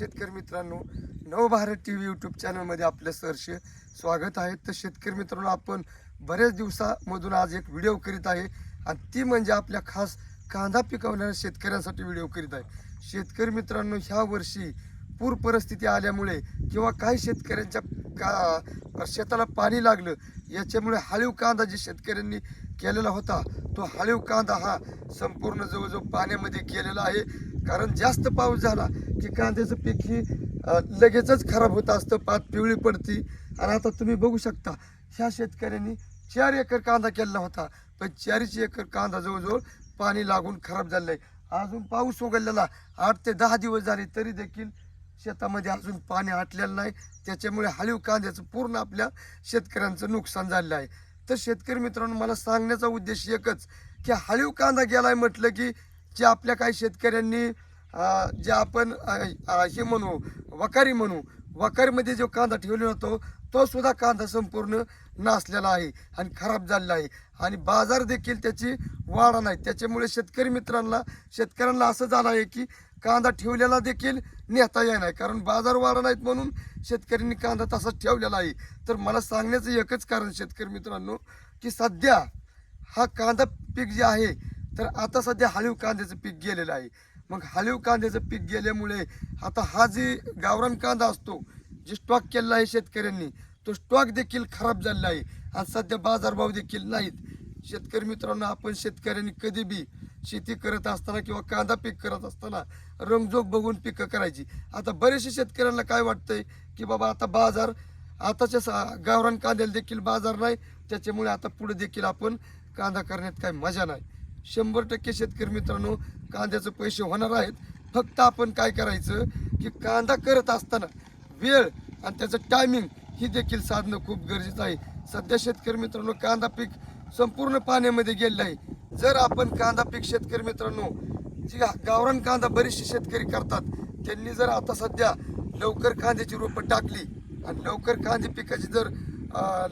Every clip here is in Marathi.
शेतकरी मित्रांनो नवभारत टी व्ही यूट्यूब चॅनलमध्ये आपलं सहर्ष स्वागत आहे. तर शेतकरी मित्रांनो आपण बऱ्याच दिवसामधून आज एक व्हिडिओ करीत आहे. आणि ती म्हणजे आपल्या खास कांदा पिकवणाऱ्या शेतकऱ्यांसाठी व्हिडिओ करीत आहे. शेतकरी मित्रांनो ह्या वर्षी पूर परिस्थिती आल्यामुळे किंवा काही शेतकऱ्यांच्या का शेताला पाणी लागलं याच्यामुळे हाळीव कांदा जे शेतकऱ्यांनी केलेला होता तो हाळीव कांदा हा संपूर्ण जवळजवळ पाण्यामध्ये गेलेला आहे. कारण जास्त पाऊस झाला की कांद्याचं पीक ही लगेचच खराब होत असतं पात पिवळी पडती. आणि आता तुम्ही बघू शकता ह्या शेतकऱ्यांनी चार एकर कांदा केलेला होता. पण चारीच एकर कांदा जवळजवळ पाणी लागून खराब झालेला आहे अजून पाऊस उघडलेला आठ ते दहा दिवस झाले तरी देखील शेतामध्ये अजून पाणी आटलेलं नाही. त्याच्यामुळे हळीव कांद्याचं पूर्ण आपल्या शेतकऱ्यांचं नुकसान झालेलं आहे. तर शेतकरी मित्रांनो मला सांगण्याचा उद्देश एकच की हळीव कांदा गेलाय म्हटलं की जे आपल्या काही शेतकऱ्यांनी जे आपण हे म्हणू वकारी म्हणू वकारीमध्ये जो कांदा ठेवलेला होतो तो सुद्धा कांदा संपूर्ण नासलेला आहे आणि खराब झालेला आहे. आणि बाजार देखील त्याची वाढा नाही. त्याच्यामुळे शेतकरी मित्रांना शेतकऱ्यांना असं झालं आहे की कांदा ठेवलेला देखील नेता येणार नाही. कारण बाजार वाढा नाहीत म्हणून शेतकऱ्यांनी कांदा तसाच ठेवलेला आहे. तर मला सांगण्याचं एकच कारण शेतकरी मित्रांनो की सध्या हा कांदा पीक जे आहे तर आता सध्या हालीव कांद्याचं पीक गेलेलं आहे. मग हालीव कांद्याचं पीक गेल्यामुळे आता हा जे गावरान कांदा असतो जे स्टॉक केलेला आहे शेतकऱ्यांनी तो स्टॉक देखील खराब झालेला आहे आणि सध्या बाजारभाव देखील नाहीत. शेतकरी मित्रांनो आपण शेतकऱ्यांनी कधी बी शेती करत असताना किंवा कांदा पीक करत असताना रंगजोग बघून पिकं करायची. आता बरेचसे शेतकऱ्यांना काय वाटतंय की बाबा आता बाजार आताच्या सा- गावरान कांद्याला देखील बाजार नाही त्याच्यामुळे आता पुढे देखील आपण कांदा करण्यात काय मजा नाही. शंभर टक्के शेतकरी मित्रांनो कांद्याचे पैसे होणार आहेत. फक्त आपण काय करायचं की कांदा करत असताना वेळ आणि त्याचं टायमिंग ही देखील साधणं खूप गरजेचं आहे. सध्या शेतकरी मित्रांनो कांदा पीक संपूर्ण पाण्यामध्ये गेलेलं आहे. जर आपण कांदा पीक शेतकरी मित्रांनो जी गावरान कांदा बरेचसे शेतकरी करतात त्यांनी जर आता सध्या लवकर कांद्याची रोपं टाकली आणि लवकर कांदे पिकाची जर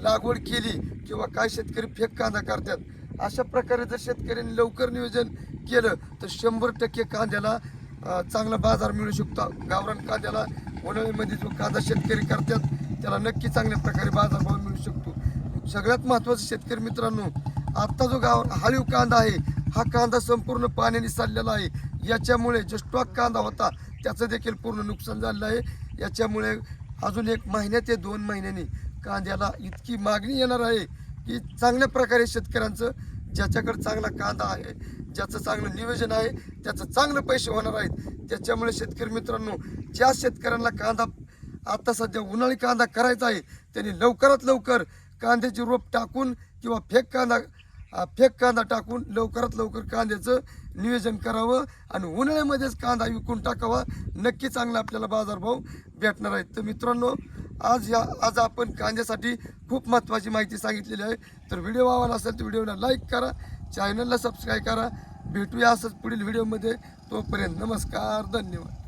लागवड केली किंवा काय शेतकरी फेक कांदा करतात अशा प्रकारे जर शेतकऱ्यांनी लवकर नियोजन केलं तर शंभर टक्के कांद्याला चांगला बाजार मिळू शकतो. गावरान कांद्याला उन्हाळ्यामध्ये जो कांदा शेतकरी करतात त्याला नक्की चांगल्या प्रकारे बाजारभाव मिळू शकतो. सगळ्यात महत्त्वाचं शेतकरी मित्रांनो आत्ता जो गाव हाळीव कांदा आहे हा कांदा संपूर्ण पाण्याने चाललेला आहे. याच्यामुळे जो स्टॉक कांदा होता त्याचं देखील पूर्ण नुकसान झालेलं आहे. याच्यामुळे अजून एक महिन्या ते दोन महिन्यांनी कांद्याला इतकी मागणी येणार आहे. की चांगल्या प्रकारे शेतकऱ्यांचं ज्याच्याकडे चांगला कांदा आहे ज्याचं चांगलं नियोजन आहे त्याचं चांगलं पैसे होणार आहेत. त्याच्यामुळे शेतकरी मित्रांनो ज्या शेतकऱ्यांना कांदा आता सध्या उन्हाळी कांदा करायचा आहे त्यांनी लवकरात लवकर कांद्याची रोप टाकून किंवा फेक कांदा फेक कांदा टाकून लवकरात लवकर कांद्याचं नियोजन करावं आणि उन्हाळ्यामध्येच कांदा विकून टाकावा. नक्की चांगला आपल्याला बाजारभाव भेटणार आहे. तर मित्रांनो आज या आज आपण कांद्यासाठी खूप महत्त्वाची माहिती सांगितलेली आहे. तर व्हिडिओ आवडला असेल तर व्हिडिओला लाईक करा चॅनलला सबस्क्राईब करा. भेटूया असंच पुढील व्हिडिओमध्ये तोपर्यंत नमस्कार धन्यवाद.